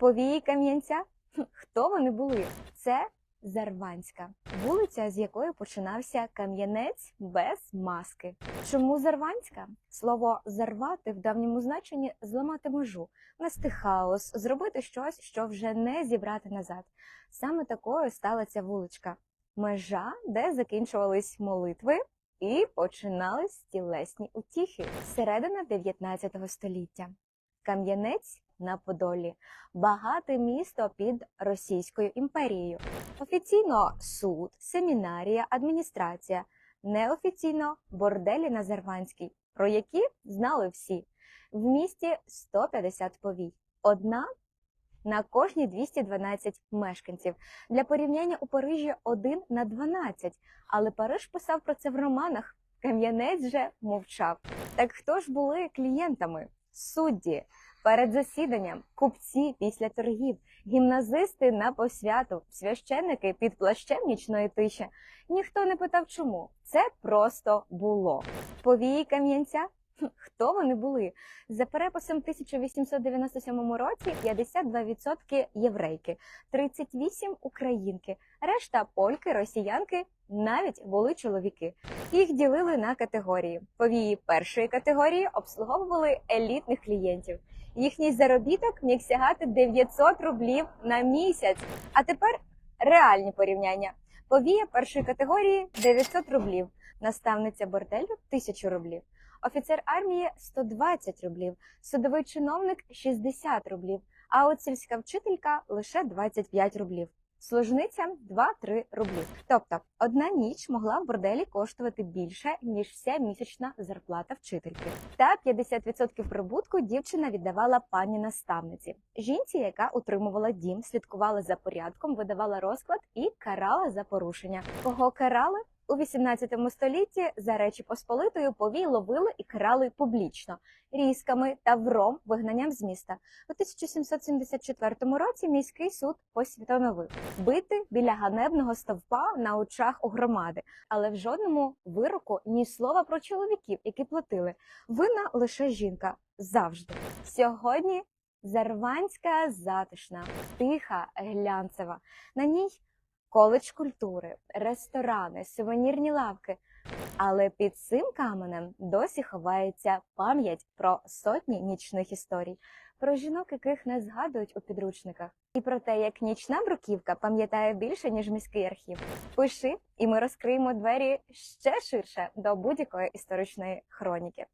Повії Кам'янця? Хто вони були? Це Зарванська, вулиця, з якої починався кам'янець без маски. Чому Зарванська? Слово зарвати в давньому значенні зламати межу, нести хаос, зробити щось, що вже не зібрати назад. Саме такою стала ця вуличка. Межа, де закінчувались молитви і починались тілесні утіхи. Середина 19 століття. Кам'янець на Подолі багате місто під Російською імперією. Офіційно суд, семінарія, адміністрація, неофіційно борделі на Зарванській, про які знали всі. В місті 150 повій. Одна на кожні 212 мешканців. Для порівняння у Парижі один на 12. Але Париж писав про це в романах. Кам'янець же мовчав. Так хто ж були клієнтами? Судді перед засіданням, купці після торгів, гімназисти на посвяту, священники під плащем нічної тиші. Ніхто не питав, чому це просто було. Повії кам'янця. Хто вони були? За переписом 1897 році 52% єврейки, 38 українки, решта польки, росіянки, навіть були чоловіки. Їх ділили на категорії. Повії першої категорії обслуговували елітних клієнтів. Їхній заробіток міг сягати 900 рублів на місяць. А тепер реальні порівняння. Повія першої категорії 900 рублів, наставниця борделю 1000 рублів. Офіцер армії 120 рублів, судовий чиновник 60 рублів, а от сільська вчителька лише 25 рублів. Служниця 2-3 рублі. Тобто одна ніч могла в борделі коштувати більше, ніж вся місячна зарплата вчительки. Та 50% прибутку дівчина віддавала пані наставниці, жінці, яка утримувала дім, слідкувала за порядком, видавала розклад і карала за порушення. Кого карали? У 18 столітті за речі Посполитою повій ловили і карали публічно різками та вром вигнанням з міста. У 1774 році міський суд постановив бити біля ганебного стовпа на очах у громади, але в жодному вироку ні слова про чоловіків, які платили. Винна лише жінка завжди. Сьогодні Зарванська затишна, тиха, глянцева. На ній коледж культури, ресторани, сувенірні лавки. Але під цим каменем досі ховається пам'ять про сотні нічних історій, про жінок, яких не згадують у підручниках, і про те, як нічна бруківка пам'ятає більше, ніж міський архів. Пиши, і ми розкриємо двері ще ширше до будь-якої історичної хроніки.